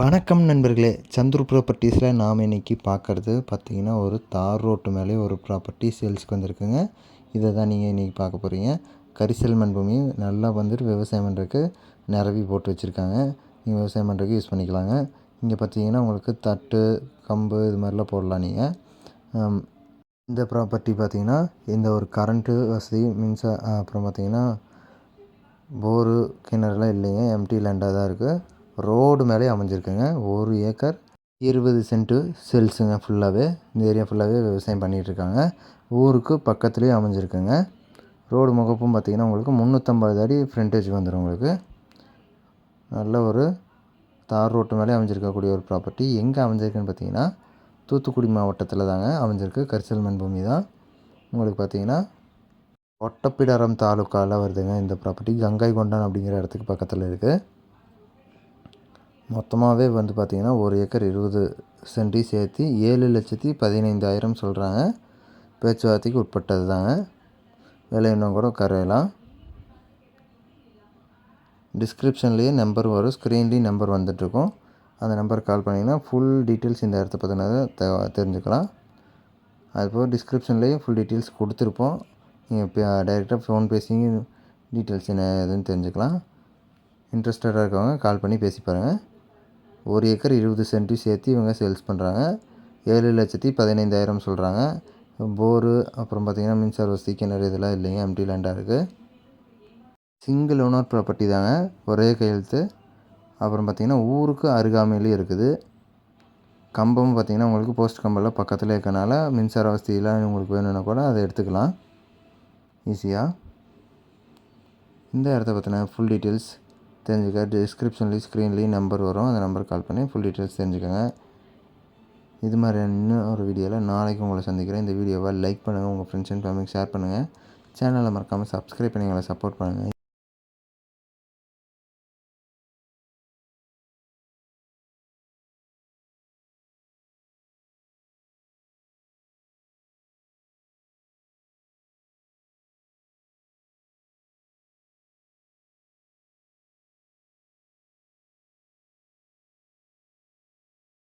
வணக்கம் நண்பர்களே. சந்துரு ப்ராப்பர்ட்டிஸில் நாம் இன்றைக்கி பார்க்குறது பார்த்திங்கன்னா ஒரு தார் ரோட்டு மேலே ஒரு ப்ராப்பர்ட்டி சேல்ஸ்க்கு வந்திருக்குங்க. இதை தான் நீங்கள் இன்றைக்கி பார்க்க போகிறீங்க கரிசல் மண் பூமி நல்லா வந்துட்டு விவசாயம் பண்ணுறதுக்கு நிரவி போட்டு வச்சுருக்காங்க. நீங்கள் விவசாயம் பண்ணுறதுக்கு யூஸ் பண்ணிக்கலாங்க. இங்கே பார்த்தீங்கன்னா உங்களுக்கு தட்டு கம்பு இது மாதிரிலாம் போடலாம் நீங்கள் இந்த ப்ராப்பர்ட்டி பார்த்தீங்கன்னா இந்த ஒரு கரண்ட்டு வசதி மின்சா அப்புறம் பார்த்தீங்கன்னா போரு கிணறுலாம் இல்லைங்க. எம்டி லேண்டாக தான் இருக்குது ரோடு மேலே அமைஞ்சிருக்குங்க. ஒரு ஏக்கர் இருபது சென்ட்டு செல்ஸுங்க ஃபுல்லாகவே இந்த ஏரியா ஃபுல்லாகவே விவசாயம் பண்ணிகிட்ருக்காங்க. ஊருக்கு பக்கத்துலேயே அமைஞ்சிருக்குங்க. ரோடு முகப்பும் பார்த்திங்கன்னா உங்களுக்கு முந்நூற்றம்பது அடி ஃப்ரண்டேஜ் வந்துடும் உங்களுக்கு. நல்ல ஒரு தார் ரோட்டு மேலே அமைஞ்சிருக்கக்கூடிய ஒரு ப்ராப்பர்ட்டி எங்கே அமைஞ்சிருக்குன்னு பார்த்தீங்கன்னா தூத்துக்குடி மாவட்டத்தில் தாங்க அமைஞ்சிருக்கு. கரிசல் மண் பூமி தான். உங்களுக்கு பார்த்தீங்கன்னா ஒட்டப்பிடாரம் தாலுக்காவில் வருதுங்க இந்த ப்ராப்பர்ட்டி கங்கை கொண்டான் அப்படிங்கிற இடத்துக்கு பக்கத்தில் இருக்குது மொத்தமாகவே வந்து பார்த்திங்கன்னா ஒரு ஏக்கர் இருபது சென்டி சேர்த்து ஏழு லட்சத்தி பதினைந்தாயிரம் சொல்கிறாங்க பேச்சுவார்த்தைக்கு உட்பட்டது தாங்க. விலை இன்னும் கூட கரையலாம் டிஸ்கிரிப்ஷன்லேயே நம்பர் வரும். ஸ்க்ரீன்லேயும் நம்பர் வந்துட்டுருக்கும். அந்த நம்பர் கால் பண்ணிங்கன்னா ஃபுல் டீட்டெயில்ஸ் இந்த இடத்த பற்றினதை தெ தெரிஞ்சுக்கலாம். அதுபோக டிஸ்கிரிப்ஷன்லேயும் ஃபுல் டீட்டெயில்ஸ் கொடுத்துருப்போம். நீங்கள் இப்போ டைரெக்டாக ஃபோன் பேசி டீட்டெயில்ஸ் என்ன எதுன்னு தெரிஞ்சுக்கலாம். இன்ட்ரெஸ்டடாக இருக்கவங்க கால் பண்ணி பேசி பாருங்கள் ஒரு ஏக்கர் இருபது சென்ட்டு சேர்த்து இவங்க சேல்ஸ் பண்ணுறாங்க. ஏழு லட்சத்தி பதினைந்தாயிரம் சொல்கிறாங்க. போரு அப்புறம் பார்த்திங்கன்னா மின்சார வசதி கிணறு இதெல்லாம் இல்லைங்க. எம்டி லேண்டாக இருக்குது சிங்கிள் ஓனர் ப்ராப்பர்ட்டி தாங்க. ஒரே கையெழுத்து. அப்புறம் பார்த்திங்கன்னா ஊருக்கு அருகாமையிலே இருக்குது. கம்பம் பார்த்திங்கன்னா உங்களுக்கு போஸ்ட் கம்பெல்லாம் பக்கத்தில் இருக்கனால மின்சார வசதியெலாம் உங்களுக்கு வேணும்னா கூட அதை எடுத்துக்கலாம். ஈஸியாக இந்த இடத்த பற்றின ஃபுல் டீட்டெயில்ஸ் தெரிஞ்சுக்க டிஸ்கிரிப்ஷன்லேயும் ஸ்க்ரீன்லேயும் நம்பர் வரும். அந்த நம்பர் கால் பண்ணி ஃபுல் டீட்டெயில்ஸ் தெரிஞ்சுக்கோங்க. இது மாதிரி இன்னும் ஒரு வீடியோவில் நாளைக்கு உங்களை சந்திக்கிறேன். இந்த வீடியோவை லைக் பண்ணுங்கள் உங்கள் ஃப்ரெண்ட்ஸ் அண்ட் ஃபேமிலிக்கு ஷேர் பண்ணுங்கள் சேனலை மறக்காமல் சப்ஸ்கிரைப் பண்ணி எங்களை சப்போர்ட் பண்ணுங்கள்